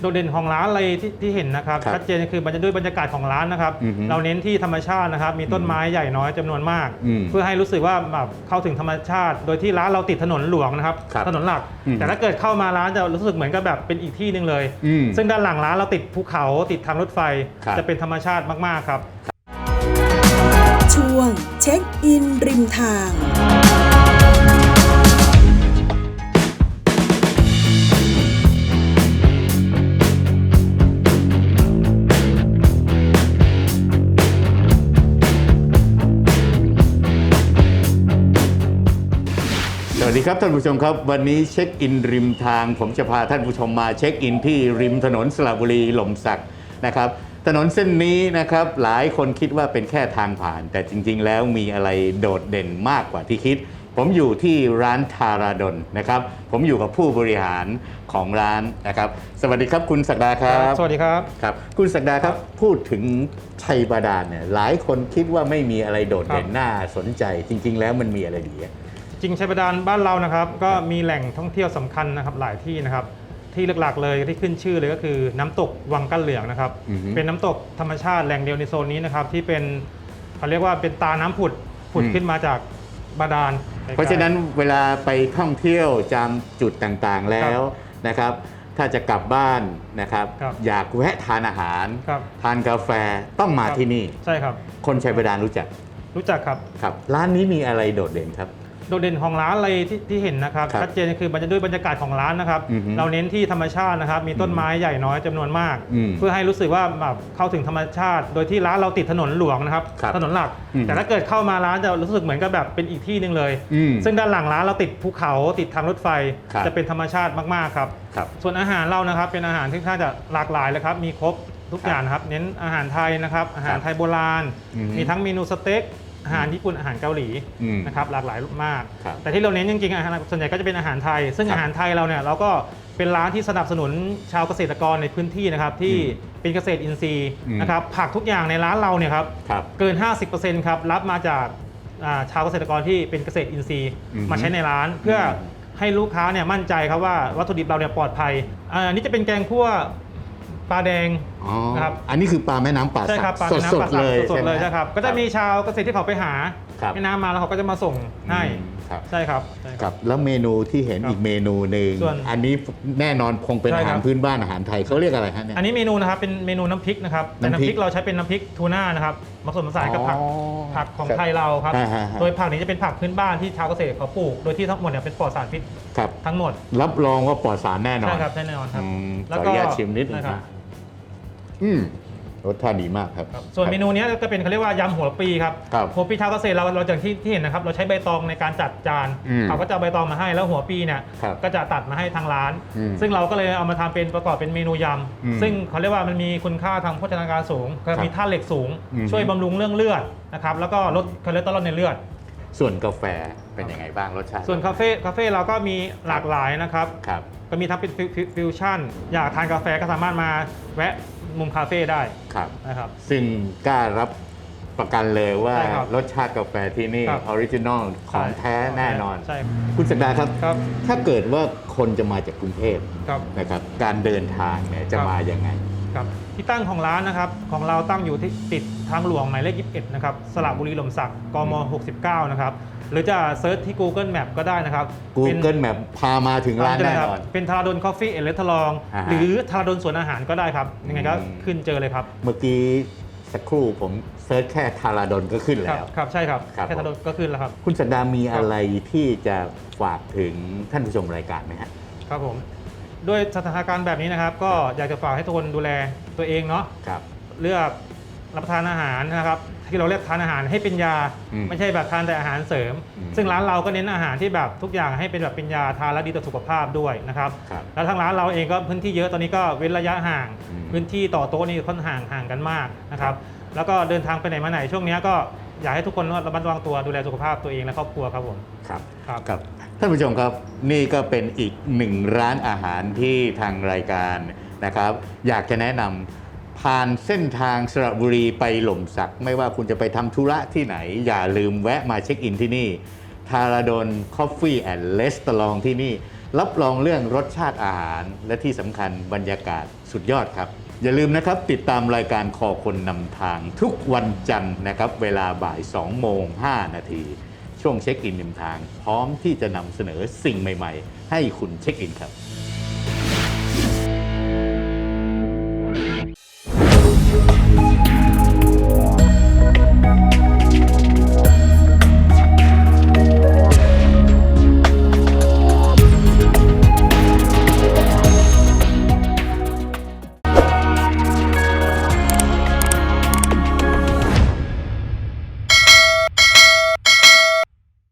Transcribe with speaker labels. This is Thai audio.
Speaker 1: โดดเด่นของร้านอะไรที่ที่เห็นนะครับ
Speaker 2: ครับ
Speaker 1: ชัดเจนคือบรรยด้วยบรรยากาศของร้านนะครับ
Speaker 2: อือฮึ
Speaker 1: เราเน้นที่ธรรมชาตินะครับ มีต้นไม้ใหญ่น้อยจำนวนมาก
Speaker 2: อืม
Speaker 1: เพื่อให้รู้สึกว่าแบบเข้าถึงธรรมชาติ โดยที่ร้านเราติดถนนหลวงนะครับ
Speaker 2: ครับ
Speaker 1: ถนนหลัก
Speaker 2: อืม
Speaker 1: แต่ถ้าเกิดเข้ามาร้านจะรู้สึกเหมือนกับแบบเป็นอีกที่หนึ่งเลย
Speaker 2: อืม
Speaker 1: ซึ่งด้านหลังร้านเราติดภูเขาติดทางรถไฟ
Speaker 2: ครับ
Speaker 1: จะเป็นธรรมชาติมากๆครับ
Speaker 3: ช่วงเช็คอินริมทาง
Speaker 2: ครับท่านผู้ชมครับ วันนี้เช็คอินริมทาง ผมจะพาท่านผู้ชมมาเช็คอินที่ริมถนนสระบุรีหล่มสักนะครับถนนเส้นนี้นะครับหลายคนคิดว่าเป็นแค่ทางผ่าน แต่จริง ๆ แล้วมีอะไรโดดเด่นมากกว่าที่คิด ผมอยู่ที่ร้านทาราดนนะครับ ผมอยู่กับผู้บริหารของร้านนะครับ สวัสดีครับคุณศักดาครับ
Speaker 1: สวัสดีครับ
Speaker 2: ครับ คุณศักดาครับพูดถึงชัยบาดาลเนี่ยหลายคนคิดว่าไม่มีอะไรโดดเด่น
Speaker 1: ครับ
Speaker 2: น่าสนใจ จริง ๆ แล้วมันมีอะไรดีอะ
Speaker 1: จริงชัยบาดาลบ้านเรานะครับก็มีแหล่งท่องเที่ยวสำคัญนะครับหลายที่นะครับที่หลักๆเลยที่ขึ้นชื่อเลยก็คือน้ำตกวังกั้นเหลืองนะครับ
Speaker 2: อือฮึ
Speaker 1: เป็นน้ำตกธรรมชาติแหล่งเดียวในโซนนี้นะครับที่เป็นเขาเรียกว่าเป็นตาน้ำผุดผุด
Speaker 2: อืม
Speaker 1: ขึ้นมาจากบาดาล
Speaker 2: เพราะฉะนั้นเวลาไปท่องเที่ยวจำจุดต่างๆแล้วนะครับ ถ้าจะกลับบ้านนะครับ
Speaker 1: ครับ
Speaker 2: อยากแวะทานอาหาร
Speaker 1: ครับ
Speaker 2: ทานกาแฟต้องมา
Speaker 1: ครับ
Speaker 2: ที่นี่
Speaker 1: ใช่ครับ
Speaker 2: คนชัยบาดาลรู้จัก
Speaker 1: รู้จักครับ
Speaker 2: ครับ ร้านนี้มีอะไรโดดเด่นครับ
Speaker 1: โดดเด่นของร้านอะไรที่ที่เห็นนะครับ
Speaker 2: ครับ
Speaker 1: ชัดเจนคือบรรยด้วยบรรยากาศของร้านนะครับ
Speaker 2: อือฮึ
Speaker 1: เราเน้นที่ธรรมชาตินะครับ มีต้นไม้ใหญ่น้อยจำนวนมาก
Speaker 2: อืม
Speaker 1: เพื่อให้รู้สึกว่าแบบเข้าถึงธรรมชาติ โดยที่ร้านเราติดถนนหลวงนะครับ
Speaker 2: ครับ
Speaker 1: ถนนหลัก
Speaker 2: อืม
Speaker 1: แต่ถ้าเกิดเข้ามาร้านจะรู้สึกเหมือนกับแบบเป็นอีกที่หนึ่งเลย
Speaker 2: อืม
Speaker 1: ซึ่งด้านหลังร้านเราติดภูเขาติดทางรถไฟ
Speaker 2: ครับ
Speaker 1: จะเป็นธรรมชาติมากๆครับ
Speaker 2: ครับ
Speaker 1: ส่วนอาหารเรานะครับเป็นอาหารที่ค่อนข้างจะหลากหลายเลยครับมีครบทุก
Speaker 2: ครับ
Speaker 1: อย่างนะครับ เน้นอาหารไทยนะครับอาหารไทยโบราณ
Speaker 2: อือฮึ
Speaker 1: มีทั้งเมนูสเต็ก อาหารญี่ปุ่นอาหารเกาหลี
Speaker 2: อืม
Speaker 1: นะครับหลากหลายมาก
Speaker 2: ครับ
Speaker 1: แต่ที่เราเน้นจริงๆอาหารส่วนใหญ่ก็จะเป็นอาหารไทย ซึ่ง
Speaker 2: ครับ
Speaker 1: อาหารไทยเราเนี่ยเราก็เป็นร้านที่สนับสนุนชาวเกษตรกรในพื้นที่นะครับที่เป็นเกษตรอินทรีย์
Speaker 2: อืม
Speaker 1: นะครับผักทุกอย่างในร้านเราเนี่ยครับ
Speaker 2: ครับ
Speaker 1: เกิน 50%ครับรับมาจากอ่าชาวเกษตรกรที่เป็นเกษตรอินทรีย์
Speaker 2: อือฮึ
Speaker 1: มาใช้ในร้าน เพื่ออ
Speaker 2: ม
Speaker 1: ให้ลูกค้าเนี่ยมั่นใจครับว่าวัตถุดิบเราเนี่ยปลอดภัยอาอันนี้จะเป็นแกงคั่ว ปลาแดง
Speaker 2: อ๋อ
Speaker 1: นะครับ
Speaker 2: อันนี้คือปลาแม่น้ำป่า
Speaker 1: ใช่
Speaker 2: สั
Speaker 1: ครับ
Speaker 2: ก
Speaker 1: ปลา
Speaker 2: ส
Speaker 1: แม่น้ำปลา
Speaker 2: ด
Speaker 1: สั
Speaker 2: ๆ
Speaker 1: ก
Speaker 2: เลย
Speaker 1: สด
Speaker 2: ใช่
Speaker 1: ๆ
Speaker 2: ไหม
Speaker 1: เลยนะครับ ก็จะมีชาวเกษตรที่เขาไปหา
Speaker 2: ครับ
Speaker 1: แม่น้ำมาแล้วเขาก็จะมาส่งให้
Speaker 2: อืมครับ
Speaker 1: ใช่ครับใช่
Speaker 2: ครับแล้วเมนูที่เห็น
Speaker 1: ครับ
Speaker 2: อีกเมนูหนึ่ง
Speaker 1: ส่วน
Speaker 2: อันนี้แน่นอนคงเป็น
Speaker 1: ใช่
Speaker 2: อา
Speaker 1: ครั
Speaker 2: หาร
Speaker 1: บ
Speaker 2: พื้นบ้านอาหารไทยเขาเรียกอะไรฮะเนี่ย
Speaker 1: อันนี้เมนูนะครับเป็นเมนูน้ำพริกนะครับแต่
Speaker 2: น้ำพริก
Speaker 1: น้ำพริกเราใช้เป็นน้ำพริกทูน่านะครับผสมผสานกับผัก
Speaker 2: อ๋อ
Speaker 1: ผักของ
Speaker 2: ครับ
Speaker 1: ไทยเราครับ
Speaker 2: ฮะฮะฮะ
Speaker 1: โดยผักนี้จะเป็นผักพื้นบ้านที่ชาวเกษตรเขาปลูก โดยที่ทั้งหมดเนี่ยเป็นปลอดสารพิษ
Speaker 2: ครับ
Speaker 1: ทั้งหมด
Speaker 2: รับรองว่าปลอดสารแน่นอน
Speaker 1: ใช่ครับแน่นอนครับ
Speaker 2: อืม
Speaker 1: แล้ว
Speaker 2: ขอ
Speaker 1: ก็
Speaker 2: อนุญาตชิมนิดนึง
Speaker 1: นะครับ
Speaker 2: นะ อืมรสชาติดีมากครับ
Speaker 1: ครับส่วนเมนูเนี้ยก็เป็นเขาเรียกว่ายำหัวปีครับ
Speaker 2: ครับ
Speaker 1: หัวปีชาวเกษตรเราเราอย่างที่ที่เห็นนะครับ เราใช้ใบตองในการจัดจาน
Speaker 2: อืม
Speaker 1: เขาก็จะเอาใบตองมาให้แล้วหัวปีเนี่ย
Speaker 2: ครับ
Speaker 1: ก็จะตัดมาให้ทางร้าน
Speaker 2: อืม
Speaker 1: ซึ่งเราก็เลยเอามาทำเป็นประกอบเป็นเมนูย
Speaker 2: อืมำ
Speaker 1: ซึ่งเขาเรียกว่ามันมีคุณค่าทางโภชนาการสูงก็มีธาตุเหล็กสูง
Speaker 2: อืม
Speaker 1: ช่วยบำรุงเรื่องเลือดนะครับแล้วก็ลดคอเลสเตอรอลในเลือด
Speaker 2: ส่วนกาแฟเป็นยังไงบ้างรสชาติ
Speaker 1: ส่วนคาเฟ่คาเฟ่เราก็มีหลากหลายนะครับ
Speaker 2: ครับ
Speaker 1: ก็มีทั้งเป็นฟิวฟิวฟิวชั่น อยากทานกาแฟก็สามารถมาแวะ มุมคาเฟ่ได้
Speaker 2: ครับ
Speaker 1: นะครับ
Speaker 2: ซึ่งกล้ารับประกันเลยว่า
Speaker 1: ใช่ครับ
Speaker 2: รสชาติกาแฟที่นี่
Speaker 1: ครับ
Speaker 2: ออริจินอลของแท้แน่นอน
Speaker 1: ใช่
Speaker 2: คุณสักดาครับ
Speaker 1: ครับ
Speaker 2: ถ้าเกิดว่าคนจะมาจากกรุงเทพ
Speaker 1: ครับ
Speaker 2: นะครับ การเดินทางเนี่ยจะ
Speaker 1: ครับ
Speaker 2: มายังไง
Speaker 1: ครับที่ตั้งของร้านนะครับของเราตั้งอยู่ที่ติดทางหลวงหมายเลข 21 นะครับสระบุรีหล่มสักกม 69 นะครับ หรือจะเซิร์ชที่ Google Map ก็ได้นะครับเป็น
Speaker 2: Google Map พามาถึงร้านแน่นอน
Speaker 1: เป็นทาราดนคอฟฟี่เอเลทลอง
Speaker 2: อ่าฮะ
Speaker 1: หรือทาราดนสวนอาหารก็ได้ครับ ยังไงก็
Speaker 2: อืม
Speaker 1: ขึ้นเจอเลยครับ
Speaker 2: เมื่อกี้สักครู่ผมเซิร์ชแค่ทาราดนก็ขึ้น
Speaker 1: ครั
Speaker 2: แล้
Speaker 1: บ
Speaker 2: ว
Speaker 1: ครับใช่ครับ
Speaker 2: ครับ
Speaker 1: แค่ทาราดนก็ขึ้นแล้วครับ
Speaker 2: คุณสักดามีอะไรที่จะฝากถึงท่านผู้ชมรายการไหมฮะ
Speaker 1: ครับผมด้วยสถานการณ์แบบนี้นะครับ ก็อยากจะฝากให้ทุกคนดูแลตัวเองเนาะ
Speaker 2: ครับ
Speaker 1: เลือกรับประทานอาหารนะครับ ที่เราเรียกทานอาหารให้เป็นยา
Speaker 2: อืม
Speaker 1: ไม่ใช่แบบทานแต่อาหารเสริม
Speaker 2: อืม
Speaker 1: ซึ่งร้านเราก็เน้นอาหารที่แบบทุกอย่างให้เป็นแบบเป็นยาทานแล้วดีต่อสุขภาพด้วยนะครับ
Speaker 2: ครับ
Speaker 1: แล้วทางร้านเราเองก็พื้นที่เยอะตอนนี้ก็เว้นระยะห่าง
Speaker 2: อืม
Speaker 1: พื้นที่ต่อโต๊ะนี่ค่อนห่างห่างกันมากนะครับแล้วก็เดินทางไปไหนมาไหนช่วงนี้ก็อยากให้ทุกคนระมัดระวังตัวดูแลสุขภาพตัวเองและครอบครัวครับผม
Speaker 2: ครับ
Speaker 1: ครับ
Speaker 2: ครับท่านผู้ชมครับนี่ก็เป็นอีกหนึ่งร้านอาหารที่ทางรายการนะครับ อยากจะแนะนำ ผ่านเส้นทางสระบุรีไปหล่มสัก ไม่ว่าคุณจะไปทำธุระที่ไหน อย่าลืมแวะมาเช็คอินที่นี่ทาราดนคอฟฟี่แอนด์เลสตลองที่นี่ รับรองเรื่องรสชาติอาหาร และที่สำคัญบรรยากาศสุดยอดครับ อย่าลืมนะครับติดตามรายการคอคนนำทางทุกวันจันทร์นะครับ เวลาบ่าย2โมง5นาที ช่วงเช็คอินริมทาง พร้อมที่จะนำเสนอสิ่งใหม่ ๆ ให้คุณเช็คอินครับ